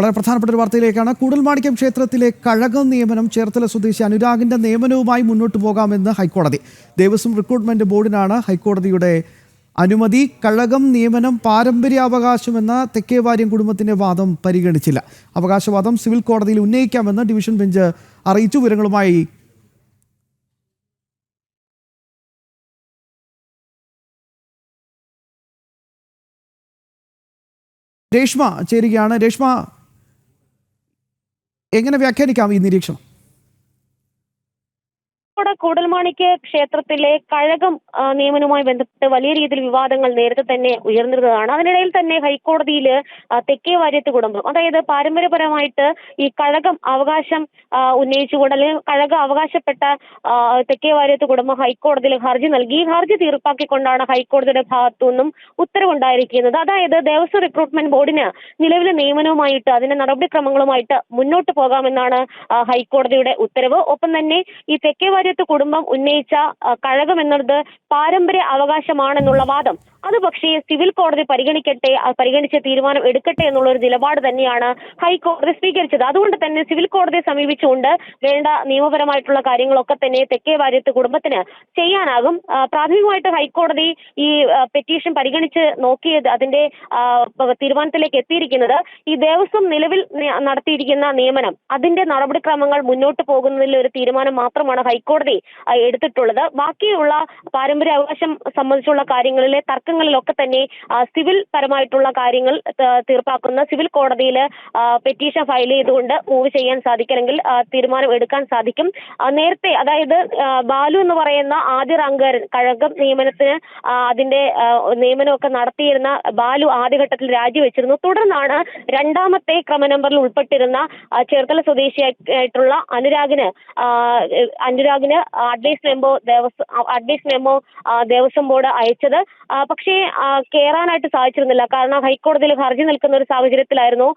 വളരെ പ്രധാനപ്പെട്ട ഒരു വാർത്തയിലേക്കാണ്. കൂടൽമാണിക്യം ക്ഷേത്രത്തിലെ കഴകം നിയമനം ചേർത്തല സ്വദേശി അനുരാഗിന്റെ നിയമനവുമായി മുന്നോട്ട് പോകാമെന്ന് ഹൈക്കോടതി. ദേവസ്വം റിക്രൂട്ട്മെന്റ് ബോർഡിനാണ് ഹൈക്കോടതിയുടെ അനുമതി. കഴകം നിയമനം പാരമ്പര്യാവകാശമെന്ന തെക്കേവാര്യം കുടുംബത്തിന്റെ വാദം പരിഗണിച്ചില്ല. അവകാശവാദം സിവിൽ കോടതിയിൽ ഉന്നയിക്കാമെന്ന് ഡിവിഷൻ ബെഞ്ച് അറിയിച്ചു. വിവരങ്ങളുമായി രേഷ്മ ചേരുകയാണ്. രേഷ്മ എങ്ങനെ വ്യാഖ്യാനിക്കാം ഈ നിരീക്ഷണം? കോഴിക്കോട് കൂടൽമാണിക്ക് ക്ഷേത്രത്തിലെ കഴകം നിയമനവുമായി ബന്ധപ്പെട്ട് വലിയ രീതിയിൽ വിവാദങ്ങൾ നേരത്തെ തന്നെ ഉയർന്നിരുന്നതാണ്. അതിനിടയിൽ തന്നെ ഹൈക്കോടതിയിൽ തെക്കേ വാര്യത്ത് കുടുംബം അതായത് പാരമ്പര്യപരമായിട്ട് ഈ കഴകം അവകാശം ഉന്നയിച്ചുകൊണ്ട് അല്ലെങ്കിൽ കഴകം അവകാശപ്പെട്ട തെക്കേ വാര്യത്ത് കുടുംബം ഹൈക്കോടതിയിൽ ഹർജി നൽകി. ഈ ഹർജി തീർപ്പാക്കിക്കൊണ്ടാണ് ഹൈക്കോടതിയുടെ ഭാഗത്തു നിന്നും ഉത്തരവുണ്ടായിരിക്കുന്നത്. അതായത് ദേവസ്വം റിക്രൂട്ട്മെന്റ് ബോർഡിന് നിലവിലെ നിയമനവുമായിട്ട് അതിന്റെ നടപടിക്രമങ്ങളുമായിട്ട് മുന്നോട്ട് പോകാമെന്നാണ് ഹൈക്കോടതിയുടെ ഉത്തരവ്. ഒപ്പം തന്നെ ഈ തെക്കേ വാര്യത്ത് കുടുംബം ഉന്നയിച്ച കഴകം എന്നത് പാരമ്പര്യ അവകാശമാണെന്നുള്ള വാദം. അത് പക്ഷേ സിവിൽ കോടതി പരിഗണിക്കട്ടെ പരിഗണിച്ച് തീരുമാനം എടുക്കട്ടെ എന്നുള്ള ഒരു നിലപാട് തന്നെയാണ് ഹൈക്കോടതി സ്വീകരിച്ചത്. അതുകൊണ്ട് തന്നെ സിവിൽ കോടതിയെ സമീപിച്ചുകൊണ്ട് വേണ്ട നിയമപരമായിട്ടുള്ള കാര്യങ്ങളൊക്കെ തന്നെ തെക്കേ വാര്യത്ത് കുടുംബത്തിന് ചെയ്യാനാകും. പ്രാഥമികമായിട്ട് ഹൈക്കോടതി ഈ പെറ്റീഷൻ പരിഗണിച്ച് നോക്കിയത് അതിന്റെ തീരുമാനത്തിലേക്ക് എത്തിയിരിക്കുന്നത് ഈ ദേവസ്വം നിലവിൽ നടത്തിയിരിക്കുന്ന നിയമനം. അതിന്റെ നടപടിക്രമങ്ങൾ മുന്നോട്ട് പോകുന്നതിൽ ഒരു തീരുമാനം മാത്രമാണ് ഹൈക്കോടതി ആ, എടുത്തിട്ടുള്ളത്. ബാക്കിയുള്ള പാരമ്പര്യ അവകാശം സംബന്ധിച്ചുള്ള കാര്യങ്ങളിലെ തർക്കങ്ങളിലൊക്കെ തന്നെ സിവിൽ പരമായിട്ടുള്ള കാര്യങ്ങൾ തീർപ്പാക്കുന്ന സിവിൽ കോടതിയിൽ പെറ്റീഷൻ ഫയൽ ചെയ്തുകൊണ്ട് മൂവ് ചെയ്യാൻ സാധിക്കണമെങ്കിൽ തീരുമാനം എടുക്കാൻ സാധിക്കും. നേരത്തെ അതായത് ബാലു എന്ന് പറയുന്ന ആദ്യ റാങ്കുകാരൻ കഴകം നിയമനത്തിന് അതിന്റെ നിയമനമൊക്കെ നടത്തിയിരുന്ന ബാലു ആദ്യഘട്ടത്തിൽ രാജിവെച്ചിരുന്നു. തുടർന്നാണ് രണ്ടാമത്തെ ക്രമ നമ്പറിൽ ഉൾപ്പെട്ടിരുന്ന ചേർത്തല സ്വദേശിയായിട്ടുള്ള അനുരാഗിന് ആ, advice memo Devaswom advice memo Devaswom board അയച്ചത്. പക്ഷേ കയറാനായിട്ട് സാധിച്ചിരുന്നില്ല. കാരണം ഹൈക്കോടതിയിൽ ഹർജി നിൽക്കുന്ന ഒരു സാഹചര്യത്തിലായിരുന്നു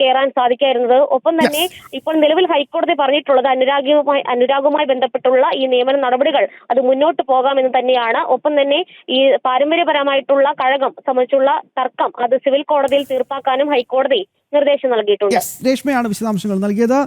കയറാൻ സാധിക്കായിരുന്നത്. ഒപ്പം തന്നെ ഇപ്പോൾ നിലവിൽ ഹൈക്കോടതി പറഞ്ഞിട്ടുള്ളത് അനുരാഗുമായി അനുരാഗുമായി ബന്ധപ്പെട്ടുള്ള ഈ നിയമന നടപടികൾ അത് മുന്നോട്ട് പോകാമെന്ന് തന്നെയാണ്. ഒപ്പം തന്നെ ഈ പാരമ്പര്യപരമായിട്ടുള്ള കഴകം സംബന്ധിച്ചുള്ള തർക്കം അത് സിവിൽ കോടതിയിൽ തീർപ്പാക്കാനും ഹൈക്കോടതി നിർദ്ദേശം നൽകിയിട്ടുണ്ട്. രേഷ്മയാണ് വിശദാംശങ്ങൾ നൽകിയത്.